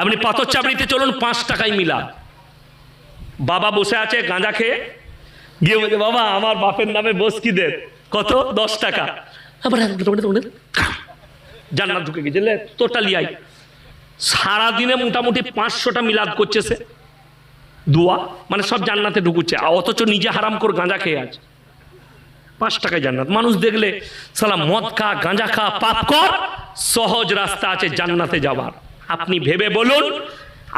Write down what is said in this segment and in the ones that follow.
আপনি পাথর চাবড়িতে চলুন পাঁচ টাকায় মিলা বাবা বসে আছে গাঁজা খেয়ে। গিয়ে বলছে বাবা আমার বাপের নামে বসকি দেন কত? দশ টাকা। আবার জান্নাত ঢুকে গেছে। লে, তোরটা লিয়াই সারাদিনে মোটামুটি পাঁচশোটা মিলাদ করছে সে। দোয়া মানে সব জান্নাতে ঢুকুচ্ছে অথচ নিজে হারাম করে গাঁজা খেয়ে আছে। পাঁচ টাকায় জান্নাত। মানুষ দেখলে সালা মদ খা গাঁজা খা পাপ কর সহজ রাস্তা আছে জান্নাতে যাবার আপনি ভেবে বলুন,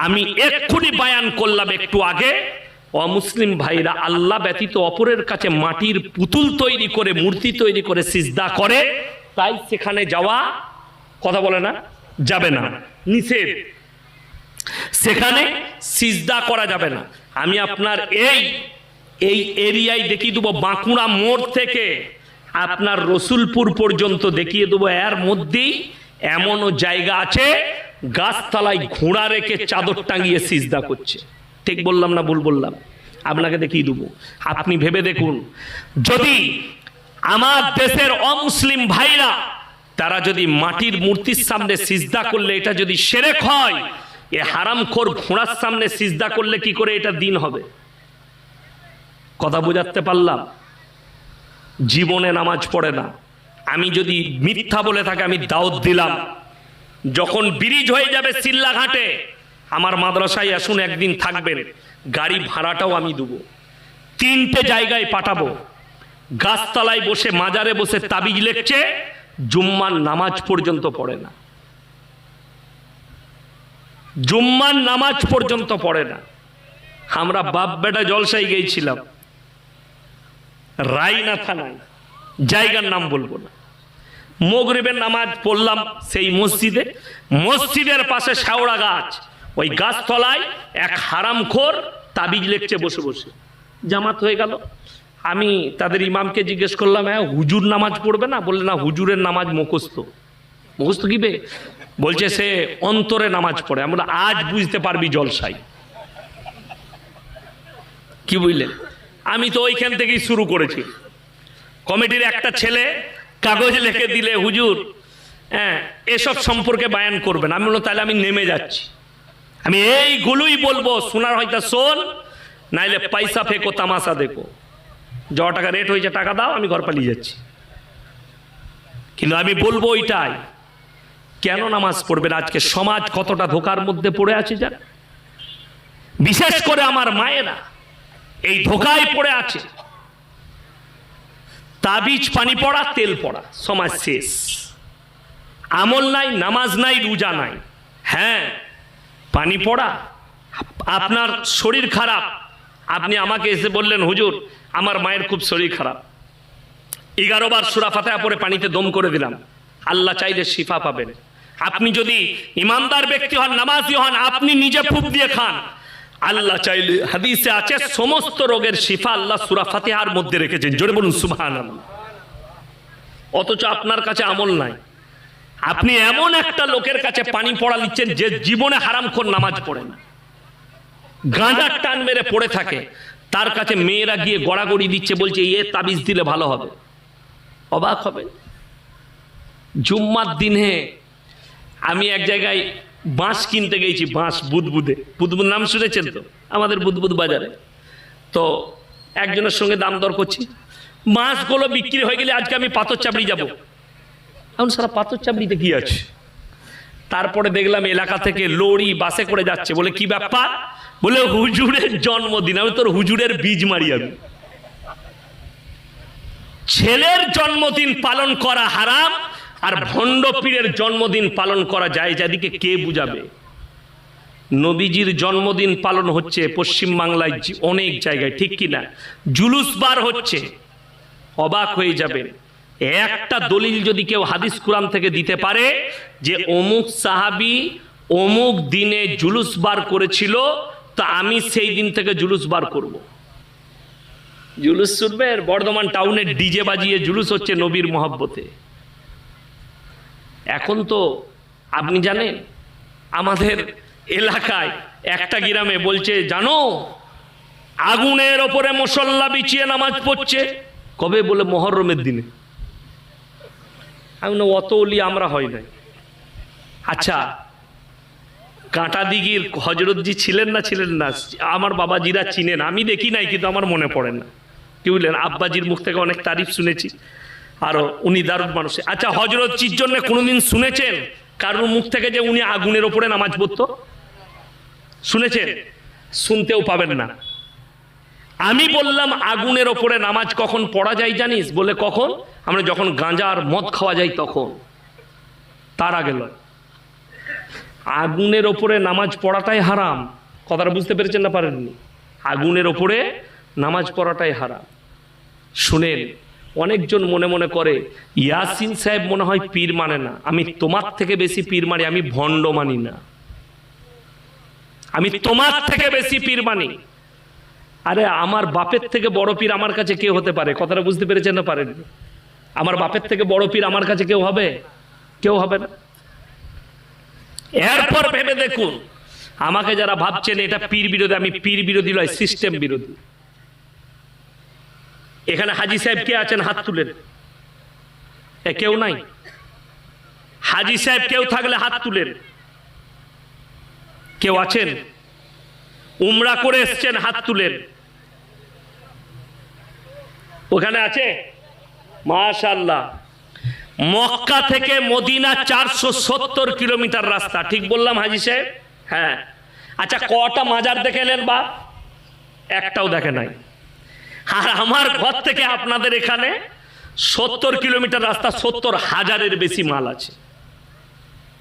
আমি এক্ষুনি বায়ান করলাম একটু আগে। অমুসলিম ভাইরা আল্লাহ ব্যতীত অপরের কাছে মাটির পুতুল তৈরি করে, মূর্তি তৈরি করে সিজদা করে, তাই সেখানে যাওয়া কথা বলে না, যাবে না, নিষেধ। সেখানে সিজদা করা যাবে না। আমি আপনার এই এই এরিয়ায় দেখিয়ে দেবো, বাঁকুড়া মোড় থেকে। আপনার রসুলপুর পর্যন্ত দেখিয়ে দেবো, এর মধ্যেই এমনও জায়গা আছে গাছতলায় ঘোড়া রেখে চাদর টাঙিয়ে সিজদা করছে। ঠিক বললাম না ভুল বললাম? আপনাকে দেখিয়ে দেবো। আপনি ভেবে দেখুন, যদি আমার দেশের অমুসলিম ভাইরা তারা যদি মাটির মূর্তির সামনে সিজদা করলে, এটা যদি সেরেক হয়, এ হারামখোর ঘোড়ার সামনে সিজদা করলে কি করে এটা দিন হবে? কথা বোঝাতে পারলাম? জীবনে নামাজ পড়ে না। আমি যদি মিথ্যা বলে থাকে আমি দাওয়াত দিলাম যখন ব্রিজ হয়ে যাবে সিল্লাঘাটে, আমার মাদ্রাসায় আসুন, একদিন থাকবেন। গাড়ি ভাড়াটাও আমি দেবো। তিনটে জায়গায় পাঠাবো। গাছতলায় বসে, মাজারে বসে তাবিজ লেখছে, জুম্মার নামাজ পর্যন্ত পড়ে না। জুম্মার নামাজ পর্যন্ত পড়ে না। আমরা বাপ বেটা জলসাই গিয়েছিলাম। রায়না থানায়। জায়গার নাম বলব না। মগরিবের নামাজ পড়লাম সেই মসজিদে। মসজিদের পাশে শাওড়া গাছ। ওই গাছতলায় এক হারামখোর তাবিজ লেখছে বসে বসে। জামাত হয়ে গেল। আমি তাদের ইমামকে জিজ্ঞেস করলাম হ্যাঁ হুজুর নামাজ পড়বে না? বললে, না, হুজুরের নামাজ মুখস্থ। মুখস্থ কি বে? বলছে, সে অন্তরে নামাজ পড়ে। আমরা আজ বুঝতে পারবি জলসাই কি বুঝলেন? আমি তো ওইখান থেকেই শুরু করেছি। কমিটির একটা ছেলে কাগজ লিখে দিলে হুজুর হ্যাঁ এসব সম্পর্কে বায়ান করবেন। আমি বললাম, তাহলে আমি নেমে যাচ্ছি। আমি এইগুলোই বলব শোনার হয়তো শোন নাইলে পয়সা ফেকো, তামাশা দেখো। য টাকা রেট হয়েছে, টাকা দাও, আমি ঘর পালিয়ে যাচ্ছি। কিন্তু আমি বলব ওইটাই, কেন নামাজ পড়বেন? আজকে সমাজ কতটা ধোকার মধ্যে পড়ে আছে যান বিশেষ করে আমার মায়েরা, এই ধোকায় পড়ে আছে। তাবিজ পানি পড়া, তেল পড়া, সমাজ শেষ। আমল নাই, নামাজ নাই, রোজা নাই। হ্যাঁ পানি পড়া, আপনার শরীর খারাপ। আপনি আমাকে এসে বললেন, হুজুর, আমার মায়ের খুব শরীর খারাপ। এগারো বার সুরা ফাতেহা পরে পানিতে দম করে দিলাম। আল্লাহ চাইলে শিফা পাবেন। আপনি যদি ইমানদার ব্যক্তি হন, নামাজি হন, আপনি নিজে ফুপ দিয়ে খান। আল্লাহ চাইলে হাদিসে আছে, সমস্ত রোগের শিফা আল্লাহ সুরা ফাতিহার মধ্যে রেখেছেন। জোরে বলুন সুবহান অথচ আপনার কাছে আমল নাই। আপনি এমন একটা লোকের কাছে পানি পড়া নিচ্ছেন যে জীবনে হারামখোর নামাজ পড়ে না। গাঁজার টান মেরে পড়ে থাকে। তার কাছে মেয়েরা গিয়ে গড়াগড়ি দিচ্ছে, বলছে, এ তাবিজ দিলে ভালো হবে। অবাক হবে জুম্মার দিনে আমি এক জায়গায় বাঁশ কিনতে গেছি, বাঁশ বুদবুদে। বুদবুদ নাম শুনেছেন তো? আমাদের বুদবুদ বাজারে। তো একজনের সঙ্গে দাম দর করছি। বাঁশগুলো বিক্রি হয়ে গেলে আজকে আমি পাথর চাপড়ি যাব। এখন সারা পাথর চাপড়িতে কি আছে? তারপরে দেখলাম এলাকা থেকে লড়ি বাসে করে যাচ্ছে। বলে, কি ব্যাপার? বলে, হুজুরের জন্মদিন। আমি তোর হুজুরের বীজ মারি আমি। ছেলের জন্মদিন পালন করা হারাম আর ভণ্ড পীরের জন্মদিন পালন করা যায় যাদিকে কে বুঝাবে? নবীজির জন্মদিন পালন হচ্ছে পশ্চিমবাংলায় অনেক জায়গায় ঠিক কিনা জুলুস বার হচ্ছে অবাক হয়ে যাবেন। একটা দলিল যদি কেউ হাদিস কুরাম থেকে দিতে পারে যে অমুক সাহাবি অমুক দিনে জুলুস বার করেছিল তা আমি সেই দিন থেকে জুলুস বার করব। জুলুস শুনবে বর্ধমান টাউনে ডিজে বাজিয়ে জুলুস হচ্ছে নবীর মহাব্বতে। এখন তো আপনি জানেন, আমাদের এলাকায় একটা গ্রামে বলছে, জানো, আগুনের ওপরে মশল্লা বিছিয়ে নামাজ পড়ছে। কবে বলে? মহরমের দিনে। আমি অত আমরা হয় নাই। আচ্ছা কাঁটা দিঘির হজরতজি ছিলেন না ছিলেন না? আমার বাবাজিরা চিনেন, আমি দেখি নাই, কিন্তু আমার মনে পড়ে না। কি বললেন? আব্বাজির মুখ থেকে অনেক তারিফ শুনেছি। আরও উনি দারুণ মানুষ। আচ্ছা হজরত চির জন্য কোনোদিন শুনেছেন? কারোর মুখ থেকে যে উনি আগুনের ওপরে নামাজ পড়তো? শুনেছেন? শুনতেও পাবেন না। আমি বললাম, আগুনের ওপরে নামাজ কখন পড়া যায় জানিস? বলে, কখন? আমরা যখন গাঁজা আর মদ খাওয়া যাই তখন। তার আগে নয় আগুনের ওপরে নামাজ পড়াটাই হারাম। কথাটা বুঝতে পেরেছেন না পারেননি? আগুনের ওপরে নামাজ পড়াটাই হারাম। শুনেন অনেকজন মনে মনে করে, ইয়াসিন সাহেব মনে হয় পীর মানে না। আমি তোমার থেকে বেশি পীর মানি, আমি ভণ্ড মানি না। আমি তোমার থেকে বেশি পীর মানি। আরে, আমার বাপের থেকে বড় পীর আমার কাছে কেউ হতে পারে? কথাটা বুঝতে পেরেছেন না পারেননি? আমার বাপের থেকে বড় পীর আমার কাছে কেউ হবে? কেউ হবে না। এরপর ভেবে দেখুন, আমাকে যারা ভাবছেন এটা পীর বিরোধী, আমি পীর বিরোধী নয়, সিস্টেম বিরোধী। এখানে হাজি সাহেব কে আছেন? হাত তুলেন। এ কেউ নাই। হাজি সাহেব কেউ থাকলে হাত তুলেন। কেউ আছেন? উমরা করে এসছেন, হাত তুলেন। ওখানে আছে? মাশাল্লাহ মক্কা থেকে মদিনা চারশো সত্তর কিলোমিটার রাস্তা। ঠিক বললাম হাজি সাহেব? হ্যাঁ। আচ্ছা কটা মাজার দেখে এলেন বা? একটাও দেখে নাই। আর আমার ঘর থেকে আপনাদের এখানে সত্তর কিলোমিটার রাস্তা, সত্তর হাজারের বেশি মাল আছে।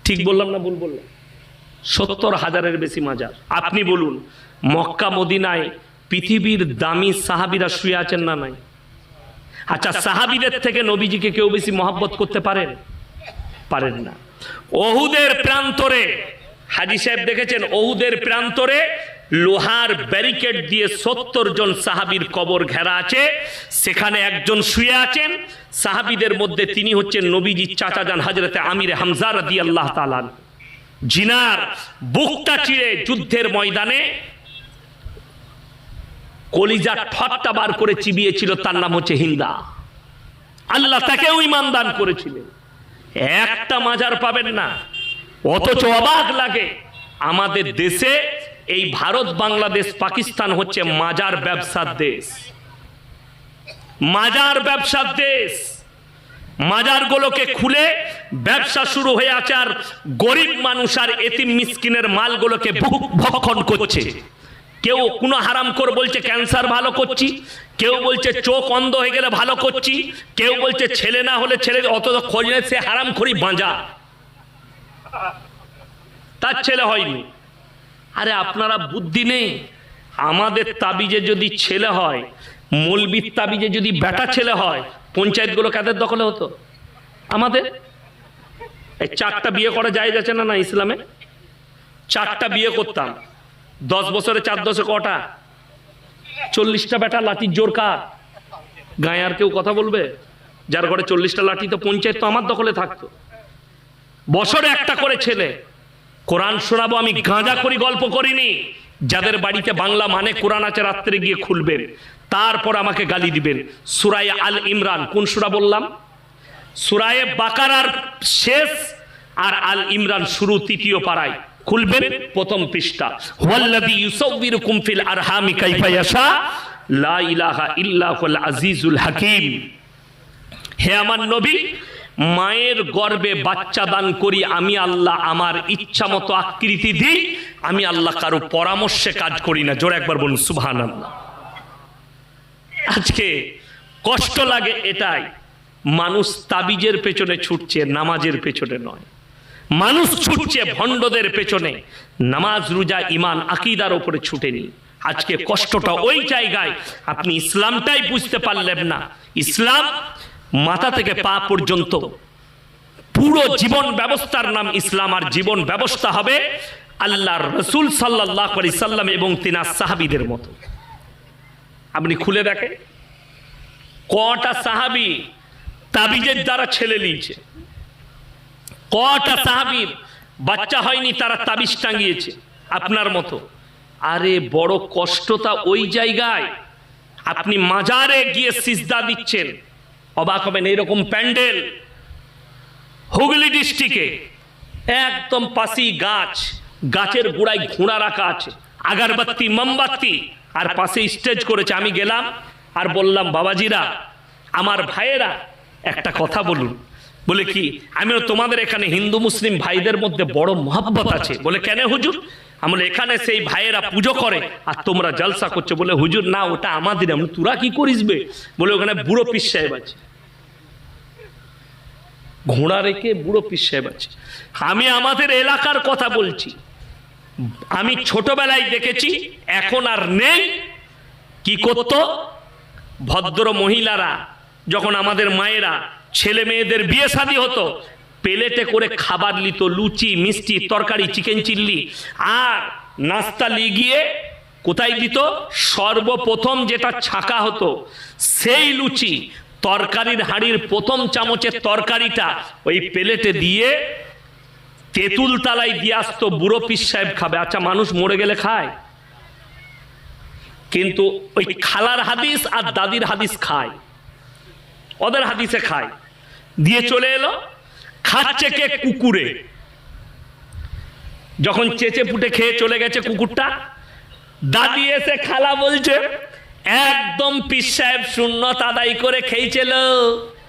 ঠিক বললাম না ভুল বললাম? সত্তর হাজারের বেশি মাজার। আপনি বলুন, মক্কা, মদিনায় পৃথিবীর দামি সাহাবিরা শুয়ে আছেন না নাই? আচ্ছা সাহাবিদের থেকে নবীজিকে কেউ বেশি মহাব্বত করতে পারেন? পারেন না। ওহুদের প্রান্তরে, হাজি সাহেব দেখেছেন, ওহুদের প্রান্তরে লোহার ব্যারিকেড দিয়ে সত্তর জন সাহাবির কবর ঘেরা আছে। সেখানে একজন শুয়ে আছেন। সাহাবিদের মধ্যে তিনি হচ্ছেন নবীজি চাচা যান হাজরতে আমির হামজা রাদি আল্লাহ তালান জিনার বুকটা চিড়ে যুদ্ধের ময়দানে কলিজা ঠট্টা বার করে চিবিয়েছিল, তার নাম হচ্ছে হিন্দা। আল্লাহ তাকেও ইমান দান করেছিলেন। একটা মাজার পাবেন না। অথচ অবাক লাগে। আমাদের দেশে এই ভারত, বাংলাদেশ, পাকিস্তান হচ্ছে মাজার ব্যবসার দেশ। মাজার ব্যবসার দেশ। মাজারগুলোকে খুলে ব্যবসা শুরু হয়ে আছে আর গরিব মানুষ আর এতিম মিসকিনের মালগুলোকে ভুক- ভক্ষণ করছে। কেউ কোনো হারাম কর বলছে ক্যান্সার ভালো করছি, কেউ বলছে চোখ অন্ধ হয়ে গেলে ভালো করছি, কেউ বলছে ছেলে না হলে ছেলে অত খোঁজ নেই সে হারাম করি বাঁজা। তার ছেলে হয়নি। আরে আপনারা বুদ্ধি নেই। আমাদের তাবিজে যদি ছেলে হয় মৌলবির তাবিজে যদি বেটা ছেলে হয়, পঞ্চায়েতগুলো কাদের দখলে হতো? আমাদের? এই চারটা বিয়ে করা যায় যাচ্ছে না না ইসলামে? চারটা বিয়ে করতাম। দশ বছরে চার দশে কটা? চল্লিশটা বেটা লাঠির জোর কার? গায়ে আর কেউ কথা বলবে? যার ঘরে চল্লিশটা লাঠি তো পঞ্চায়েত তো আমার দখলে থাকতো। বছরে একটা করে ছেলে। কোরআন শোনাবো, আমি গাঁজা করি, গল্প করিনি। যাদের বাড়িতে বাংলা মানে কোরআন আছে, রাত্রে গিয়ে খুলবেন। তারপর আমাকে গালি দিবেন। সুরায় আল ইমরান, কোন সুরা বললাম? সুরায়ে বাকারার শেষ আর আল ইমরান শুরু তৃতীয় পাড়ায়। খুলবেন প্রথম পৃষ্ঠা। আরহামি লা ইলাহা হে আমার নবী মায়ের গর্বে বাচ্চা দান করি, আমি আল্লাহ আমার ইচ্ছা মতো আকৃতি দিই, আমি আল্লাহ কারও পরামর্শে কাজ করি না। জোরে একবার বলুন আল্লাহ আজকে কষ্ট লাগে এটাই, মানুষ তাবিজের পেছনে ছুটছে, নামাজের পেছনে নয়। মানুষ ছুটছে ভণ্ডদের পেছনে, নামাজ, রোজা ইমান আকিদার ওপরে ছুটেনি। আজকে কষ্টটা ওই জায়গায়, আপনি ইসলামটাই বুঝতে পারলেন না। ইসলাম মাথা থেকে পা পর্যন্ত পুরো জীবন ব্যবস্থার নাম ইসলাম আর জীবন ব্যবস্থা হবে আল্লাহর রসুল সাল্লাহ সাল্লাম এবং তিনার সাহাবিদের মতো। আপনি খুলে দেখেন? কটা সাহাবি তাবিজের দ্বারা ছেলে নিয়েছে। কটা সাহাবির বাচ্চা হয়নি, তারা তাবিজ টাঙ্গিয়েছে আপনার মতো। আরে বড় কষ্টতা ওই জায়গায়। আপনি মাজারে গিয়ে সিজদা দিচ্ছেন। অবাক হবেন এইরকম প্যান্ডেল হুগলি ডিস্ট্রিক্টে। একদম পাশি গাছ গাছের গোড়ায় ঘোড়া রাখা আছে আগারবাতি মোমবাতি আর পাশে স্টেজ করেছে। আমি গেলাম আর বললাম বাবাজিরা আমার ভাইয়েরা একটা কথা বলুন। বলে কি আমিও তোমাদের এখানে হিন্দু মুসলিম ভাইদের মধ্যে বড় মহাব্বত আছে। বলে কেন হুজুর? আমি বলি, এখানে সেই ভাইয়েরা পুজো করে আর তোমরা জলসা করছ। বলে হুজুর না ওটা আমাদের। আমি তোরা কি করিস বে? বলে ওখানে বুড়ো পিস সাহেব আছে। ঘোড়া রেখে বুড়ো পিস সাহেব আছে। আমি আমাদের এলাকার কথা বলছি। আমি ছোটবেলায় দেখেছি, এখন আর নেই। কি করত? ভদ্র মহিলারা, যখন আমাদের মায়েরা ছেলে মেয়েদের বিয়ে শাদী হতো, প্লেটে করে খাবার নিত, লুচি, মিষ্টি, তরকারি, চিকেন চিল্লি, আর নাস্তা লিগিয়ে কোথায় দিত? সর্বপ্রথম যেটা ছাকা হতো, সেই লুচি তরকারির হাড়ির প্রথম চামচের তরকারিটা ওই প্লেটে দিয়ে তেঁতুল তালাই দিয়ে আসতো, বুড়ো পিস সাহেব খাবে। আচ্ছা মানুষ মরে গেলে খায়। কিন্তু ওই খালার হাদিস আর দাদির হাদিস খায়। ওদের হাদিসে খায়। দিয়ে চলে এলো, খাচ্ছে কে কুকুরে? যখন চেচে পুটে খেয়ে চলে গেছে কুকুরটা, দাদি এসে খালা বলছে একদম পিস সাহেব শূন্য তাদাই করে খেয়েছিল।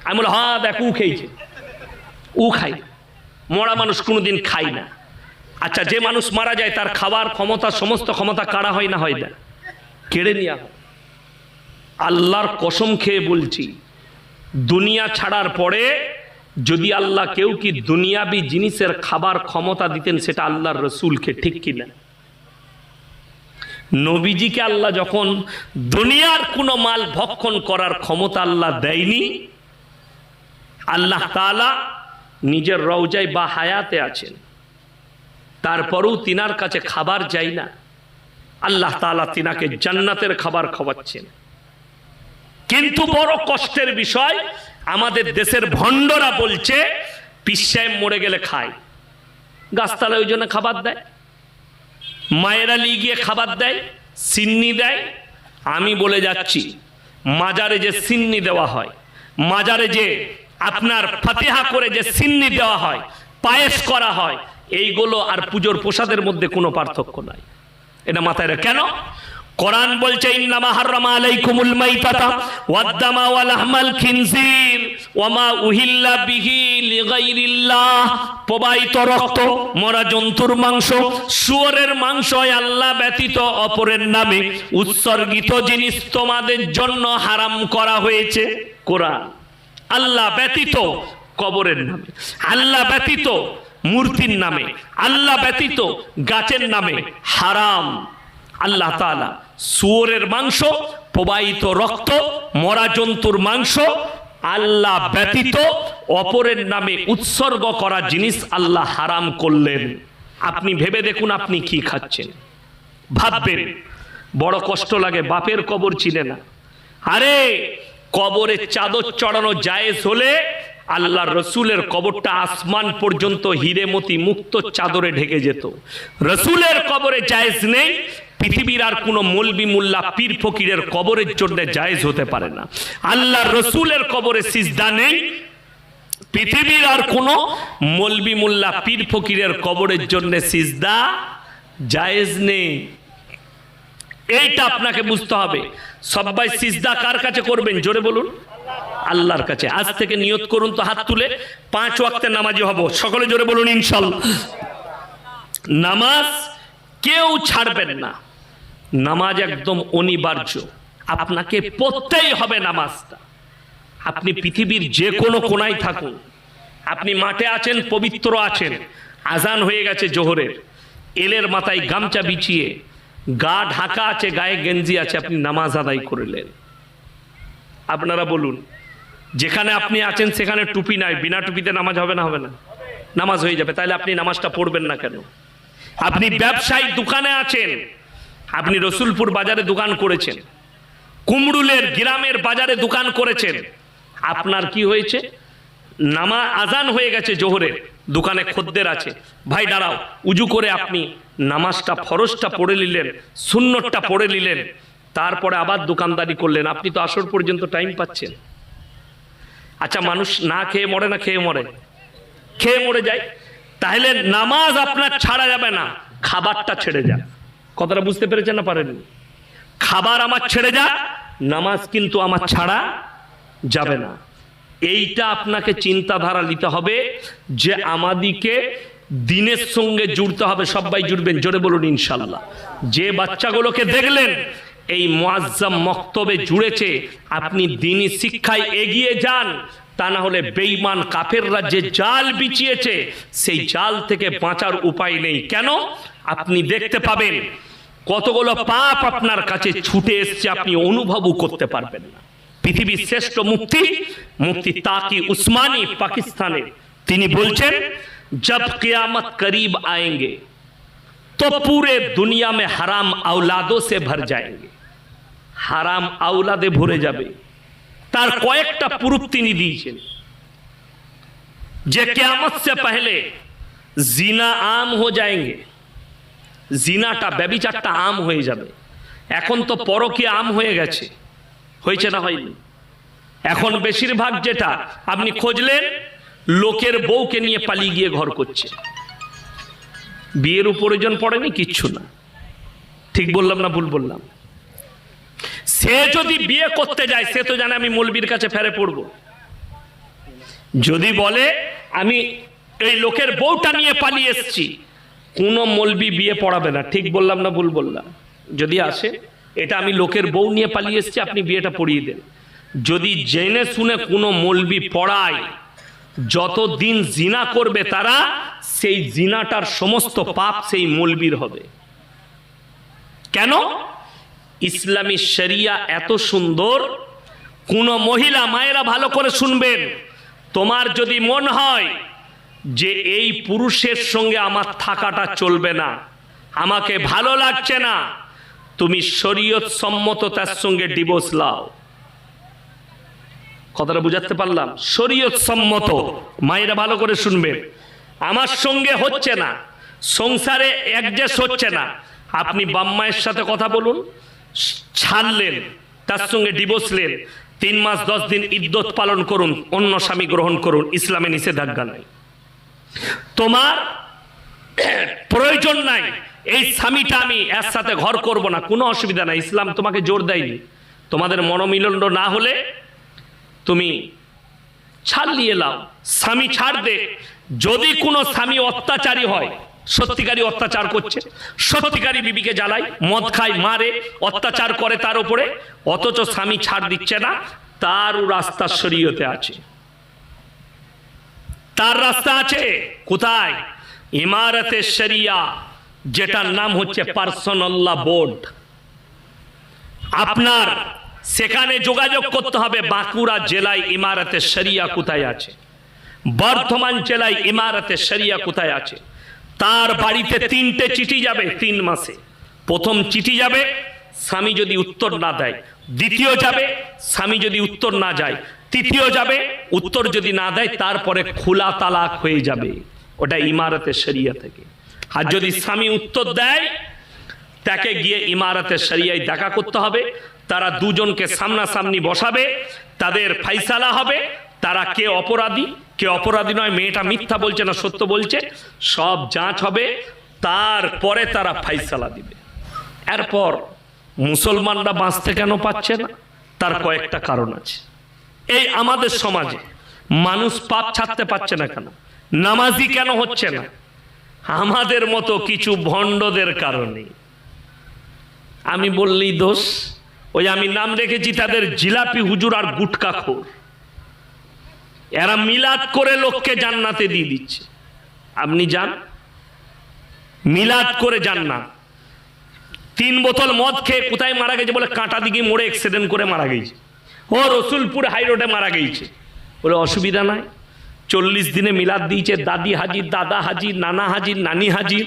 আমি বলো হ্যাঁ দেখ উ খেয়েছে। উ খাই মরা মানুষ কোনোদিন খায় না। আচ্ছা যে মানুষ মারা যায়, তার খাবার ক্ষমতা, সমস্ত ক্ষমতা কারা হয় না হয় না কেড়ে নেওয়া আল্লাহর কসম খেয়ে বলছি, দুনিয়া ছাড়ার পরে যদি আল্লাহ কেউ কি দুনিয়াবি জিনিসের খাবার ক্ষমতা দিতেন, সেটা আল্লাহর রসুলকে ঠিক কিনা? নবীজিকে আল্লাহ যখন দুনিয়ার কোনো মাল ভক্ষণ করার ক্ষমতা আল্লাহ দেয়নি, আল্লাহ তাআলা নিজের রওজায় বা হায়াতে আছেন। তারপরেও তিনার কাছে খাবার যাই না। আল্লাহ তাআলা তিনাকে জান্নাতের খাবার খাওয়াচ্ছেন। কিন্তু বড় কষ্টের বিষয়, আমাদের দেশের ভণ্ডরা বলছে পিসায় মরে গেলে খায়। গাছতলায় ওই জন্য খাবার দেয়। মায়েরা গিয়ে খাবার দেয়, সিন্নি দেয়। আমি বলে যাচ্ছি, মাজারে যে সিন্নি দেওয়া হয়, মাজারে যে আপনার ফাতেহা করে যে সিন্নি দেওয়া হয়, পায়েস করা হয়, এইগুলো আর পুজোর প্রসাদের মধ্যে কোনো পার্থক্য নাই। এটা মাথায় রাখ, কেন? কোরআন বলছে, ইন্নামা হাররামা আলাইকুমুল মাইতাতা ওয়াদ-দামা ওয়া লাহমাল খিনজির। ওয়া মা উহিল্লা প্রবাহিত রক্ত, মরা জন্তুর মাংস, শুয়োরের মাংস আল্লাহ ব্যতীত অপরের নামে উৎসর্গিত জিনিস তোমাদের জন্য হারাম করা হয়েছে। কোরআন। আল্লাহ ব্যতীত কবরের নামে, আল্লাহ ব্যতীত মূর্তির নামে, আল্লাহ ব্যতীত গাছের নামে হারাম। আল্লাহ তাআলা শুয়োরের মাংস, প্রবাহিত রক্ত, মরা জন্তুর মাংস আল্লাহ ব্যতীত অপরের নামে উৎসর্গ করা জিনিস আল্লাহ হারাম করলেন। আপনি ভেবে দেখুন আপনি কি খাচ্ছেন। ভাববেন, বড় কষ্ট লাগে, বাপের কবর চিনে না। আরে, কবরে চাদর চড়ানো জায়েজ হলে আল্লাহ রসুলের কবরটা আসমান পর্যন্ত হিরেমতি মুক্ত চাদরে ঢেকে যেত। রসুলের কবরে জায়েজ নেই পৃথিবীর আর কোনো মলবি মুল্লা পীর ফকিরের কবরের জন্য জায়েজ হতে পারে না। আল্লাহ রসুলের কবরে সিজদা নেই। পৃথিবীর আর কোনো মলবি মুল্লা পীর ফকিরের কবরের জন্য সিজদা জায়েজ নেই। এইটা আপনাকে বুঝতে হবে। সবাই সিজদা কার কাছে করবেন? জোরে বলুন। আল্লাহর কাছে। আজ থেকে নিয়ত করুন তো হাত তুলে। পাঁচ ওয়াক্তের নামাজি হব। সকলে জোরে বলুন, ইনশাল্লাহ। নামাজ কেউ ছাড়বেন না। নামাজ একদম অনিবার্য। আপনাকে পড়তেই হবে নামাজটা। আপনি পৃথিবীর যে কোনো কোনায় থাকুন। আপনি মাঠে আছেন পবিত্র আছেন আজান হয়ে গেছে জোহরের। এলের মাথায় গামছা বিছিয়ে গা ঢাকা আছে গায়ে গেঞ্জি আছে আপনি নামাজ আদায় করলেন আপনারা বলুন যেখানে আপনি আছেন সেখানে টুপি নাই বিনা টুপিতে নামাজ হবে না হবে না? নামাজ হয়ে যাবে তাহলে আপনি নামাজটা পড়বেন না কেন? আপনি ব্যবসায়ী দোকানে আছেন আপনি রসুলপুর বাজারে দোকান করেছেন কুমরুলের গ্রামের বাজারে দোকান করেছেন, আপনার কি হয়েছে? নামা আজান হয়ে গেছে জোহরের, দোকানে খদ্দের আছে। ভাই, দাঁড়াও, উজু করে আপনি নামাজটা, ফরজটা পড়ে নিলেন, সুন্নতটা পড়ে নিলেন, তারপরে আবার দোকানদারি করলেন। আপনি তো আসর পর্যন্ত টাইম পাচ্ছেন। আচ্ছা মানুষ না খেয়ে মরে না খেয়ে মরে। খেয়ে মরে যায়। তাহলে নামাজ আপনার ছাড়া যাবে না, খাবারটা ছেড়ে যা কথাটা বুঝতে পেরেছেন না পারেন খাবার আমার ছেড়ে যা, নামাজ কিন্তু আমার ছাড়া যাবে না। এইটা আপনাকে চিন্তাধারা নিতে হবে যে আমাদিকে দিনের সঙ্গে জুড়তে হবে, সবাই জুড়বেন, জোরে বলুন ইনশাল্লাহ। যে বাচ্চাগুলোকে দেখলেন, এই মোয়াজ্জাম মক্তবে জুড়েছে, আপনি দিনই শিক্ষায় এগিয়ে যান, তা না হলে বেঈমান কাফেররা যে জাল বিছিয়েছে, সেই জাল থেকে বাঁচার উপায় নেই। কেন? আপনি দেখতে পাবেন কতগুলো পাপ আপনার কাছে ছুটে এসছে আপনি অনুভবও করতে পারবেন না পৃথিবীর শ্রেষ্ঠ মুক্তি মুক্তি তাকি উসমানী পাকিস্তানের তিনি বলছেন जब कियामत करीब आएंगे तो पूरे दुनिया में हराम औलादों से भर जाएंगे হারাম আওলাদে ভরে যাবে তার কয়েকটা প্রুফ তিনি দিয়েছেন যে কেয়ামত সে পহলে জিনা আম হো যায়গে জিনাটা, ব্যবিচারটা আম হয়ে যাবে। এখন তো পরকে আম হয়ে গেছে। হয়েছে না হয়নি? এখন বেশিরভাগ যেটা আপনি খুঁজলেন, লোকের বউকে নিয়ে পালিয়ে গিয়ে ঘর করছে। বিয়ের প্রয়োজন পড়েনি কিচ্ছু না। ঠিক বললাম না ভুল বললাম? সে যদি বিয়ে করতে যায়, সে তো জানে আমি মলবির কাছে ফেরে পড়ব। যদি বলে, আমি এই লোকের বউটা নিয়ে পালিয়ে এসছি কোনো মলবি বিয়ে পড়াবে না। ঠিক বললাম না ভুল বললাম? যদি আসে, এটা আমি লোকের বউ নিয়ে পালিয়ে এসছি, আপনি বিয়েটা পড়িয়ে দেন। যদি জেনে শুনে কোনো মলবি পড়ায়, যতদিন জিনা করবে তারা, সেই জিনাটার সমস্ত পাপ সেই মলবির হবে। কেন? ইসলামী শরিয়া এত সুন্দর, কোন মহিলা মায়েরা ভালো করে শুনবেন। তোমার যদি মন হয় যে এই পুরুষের সঙ্গে আমার থাকাটা চলবে না, আমাকে ভালো লাগছে না, তুমি শরীয়ত সম্মত তার সঙ্গে ডিভোর্স লাও। কথাটা বুঝাতে পারলাম? শরীয়ত সম্মত। মায়েরা ভালো করে শুনবেন আমার সঙ্গে হচ্ছে না। সংসারে অ্যাডজাস্ট হচ্ছে না। আপনি বাম্মায়ের সাথে কথা বলুন, ছাড়লেন, তার সঙ্গে ডিভোর্সলেন তিন মাস দশ দিন ইদ্যত পালন করুন, অন্য স্বামী গ্রহণ করুন, ইসলামে নিষেধাজ্ঞা নাই। তোমার প্রয়োজন নাই। এই স্বামীটা আমি এর সাথে ঘর করব না, কোনো অসুবিধা নাই। ইসলাম তোমাকে জোর দেয়নি। তোমাদের মনোমিলন না হলে তুমি ছাড় নিয়ে লাও স্বামী ছাড় দে। যদি কোনো স্বামী অত্যাচারী হয়, সত্যিকারী অত্যাচার করছে, সত্যিকারী বিবিকে জ্বালায়, মদ খায়, মারে, অত্যাচার করে তার উপরে, অথচ স্বামী ছাড় দিচ্ছে না, তারও রাস্তা শরীয়তে আছে। তার রাস্তা আছে। কোথায়? ইমারতে শরিয়া, যেটার নাম হচ্ছে পার্সোনাল্লাহ বোর্ড। আপনার, সেখানে যোগাযোগ করতে হবে বাঁকুড়া জেলায় ইমারতে শরিয়া কোথায় আছে। বর্ধমান জেলায় ইমারতে শরিয়া কোথায় আছে। তার বাড়িতে তিনটে চিঠি যাবে তিন মাসে। প্রথম চিঠি যাবে, স্বামী যদি উত্তর না দেয়। দ্বিতীয় যাবে, স্বামী যদি উত্তর না যায়। তৃতীয় যাবে উত্তর যদি না দেয় তারপরে খোলা তালাক হয়ে যাবে। ওটা ইমারতের শরিয়া থেকে। আর যদি স্বামী উত্তর দেয় তাকে গিয়ে ইমারতের শরিয়ায় দেখা করতে হবে। তারা দুজনকে সামনাসামনি বসাবে তাদের ফাইসালা হবে। তারা কে অপরাধী? কে অপরাধী নয় মেয়েটা মিথ্যা বলছে না সত্য বলছে। সব যাঁচ হবে তারপরে তারা ফাইসালা দিবে। এরপর মুসলমানরা বাঁচতে কেন পাচ্ছে না? তার কয়েকটা কারণ আছে। এই আমাদের সমাজে মানুষ পাপ ছাড়তে পারছে না কেন? নামাজি কেন হচ্ছে না? আমাদের মতো কিছু ভণ্ডদের কারণে। আমি বললেই দোষ, ওই আমি নাম রেখেছি তাদের জিলাপি হুজুর আর গুটকা খোর। এরা মিলাদ করে লোককে জান্নাতে দিয়ে দিচ্ছে। আপনি যান। মিলাদ করে যান না তিন বোতল মদ খেয়ে কোথায় মারা গেছে বলে কাঁটা দিকে মোড়ে অ্যাক্সিডেন্ট করে মারা গেছে। ও রসুলপুর হাই রোডে মারা গেছে বলে, অসুবিধা নাই। চল্লিশ দিনে মিলাদ দিয়েছে, দাদি হাজির, দাদা হাজির, নানা হাজির, নানি হাজির।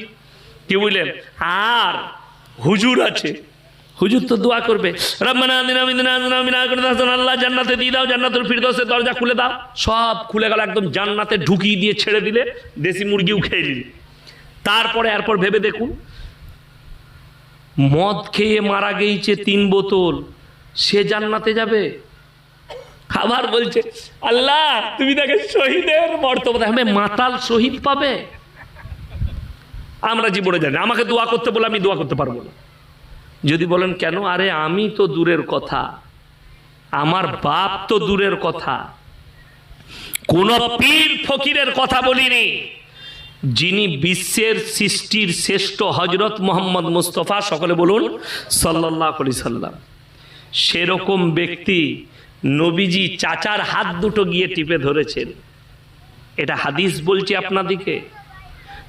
কি বুঝলেন আর হুজুর আছে। হুজুর তো দোয়া করবে। আল্লাহ জান্নাতে দিয়ে দাও, জান্নাতুল ফিরদৌসের দরজা খুলে দাও। সব খুলে গেল, একদম জান্নাতে ঢুকিয়ে দিয়ে ছেড়ে দিলে, দেশি মুরগিও খেয়ে দিলে তারপরে এরপর ভেবে দেখুন, মদ খেয়ে মারা গেছে তিন বোতল। সে জান্নাতে যাবে? আবার বলছে, আল্লাহ, তুমি তাকে শহীদের মর্তবা আমি, মাতাল শহীদ পাবে? আমরা জীবনে জানি আমাকে দোয়া করতে বলে আমি দোয়া করতে পারব না। যদি বলেন, কেন? আরে, আমি তো দূরের কথা। আমার বাপ তো দূরের কথা। কোন পীর ফকিরের কথা বলিনি। যিনি বিশ্বের সৃষ্টির শ্রেষ্ঠ হজরত মোহাম্মদ মুস্তফা, সকলে বলুন সাল্লাহ সাল্লাম। সেরকম ব্যক্তি নবীজি চাচার হাত দুটো গিয়ে টিপে ধরেছেন। এটা হাদিস বলছি আপনাদিকে।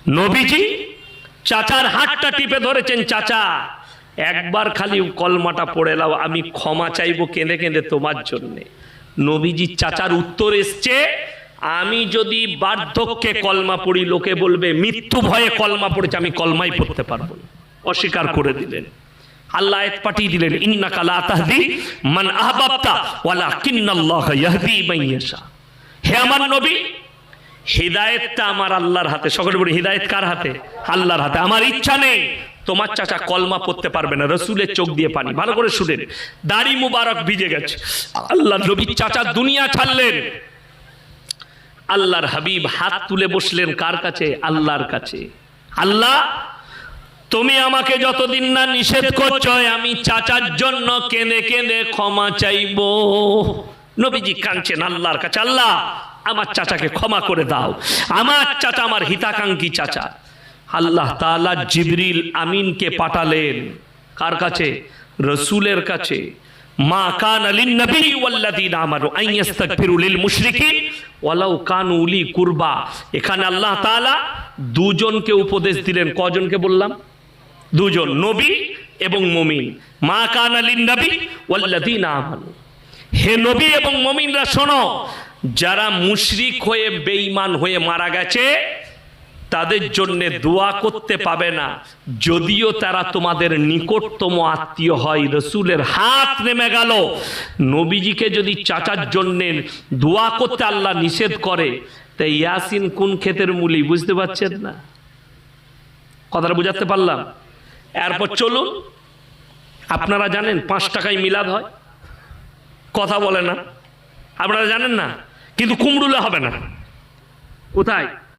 নবীজি চাচার হাতটা টিপে ধরেছেন, চাচা, একবার খালি কলমাটা পড়ে নাও, আমি ক্ষমা চাইব কেঁদে কেঁদে তোমার জন্যে। নবীজি চাচার উত্তর এসছে, আমি যদি বার্ধক্যে কলমা পড়ি, লোকে বলবে, মৃত্যু ভয়ে কলমা পড়েছে, আমি কলমাই পড়তে পারব না। অস্বীকার করে দিলেন। আল্লাহ আয়াত পাঠিয়ে দিলেন, ইন্নাকা লা তাহদি মান আহবাবতা ওয়ালাকিন্নাল্লাহ ইয়াহদি মান ইয়াশা। হে আমার নবী, হৃদায়তটা আমার আল্লাহর হাতে। সকলে বলি, হৃদায়ত কার হাতে? আল্লাহর হাতে। আমার ইচ্ছা নেই। তোমার চাচা কলমা পড়তে পারবে না। রসুলের চোখ দিয়ে পানি। ভালো করে শুনেন। দাড়ি মুবারক ভিজে গেছে। আল্লাহ নবী চাচা দুনিয়া ছাড়লেন। আল্লাহর হাবিব হাত তুলে বসলেন কার কাছে? আল্লাহর কাছে। আল্লাহ তুমি আমাকে যতদিন না নিষেধ করছ আমি চাচার জন্য কেঁদে কেঁদে ক্ষমা চাইব। নবীজি কাঁদছেন আল্লাহর কাছে, আল্লাহ, আমার চাচাকে ক্ষমা করে দাও। আমার চাচা আমার হিতাকাঙ্ক্ষী চাচা। আল্লাহ তাআলা জিবরিল আমিনকে পাঠালেন। কার কাছে? রসুলের কাছে। মা কান আলিন নবী ওয়াল্লাযীনা আমানু আন ইস্তাগফিরু লিল মুশরিকিন ওয়ালাউ কানু উলি কুরবা। এখানে আল্লাহ তাআলা দুজনকে উপদেশ দিলেন। কজনকে বললাম? দুজন নবী এবং মমিন। মা কান আলিন নবী ওয়াল্লাযীনা আমানু। হে নবী এবং মমিনরা শোনো, যারা মুশরিক হয়ে বেঈমান হয়ে মারা গেছে, তাদের জন্যে দোয়া করতে পাবে না। যদিও তারা তোমাদের নিকটতম আত্মীয় হয়, রসুলের হাত নেমে গেল। নবীজিকে যদি চাচার জন্যে দোয়া করতে আল্লাহ নিষেধ করে তাই ইয়াসিন কোন ক্ষেতের মূলি, বুঝতে পারছেন না? কথাটা বুঝাতে পারলাম? এরপর চলুন। আপনারা জানেন পাঁচ টাকায় মিলাদ হয়? কথা বলে না। আপনারা জানেন না? কিন্তু কুমড়ুলে হবে না। কোথায়?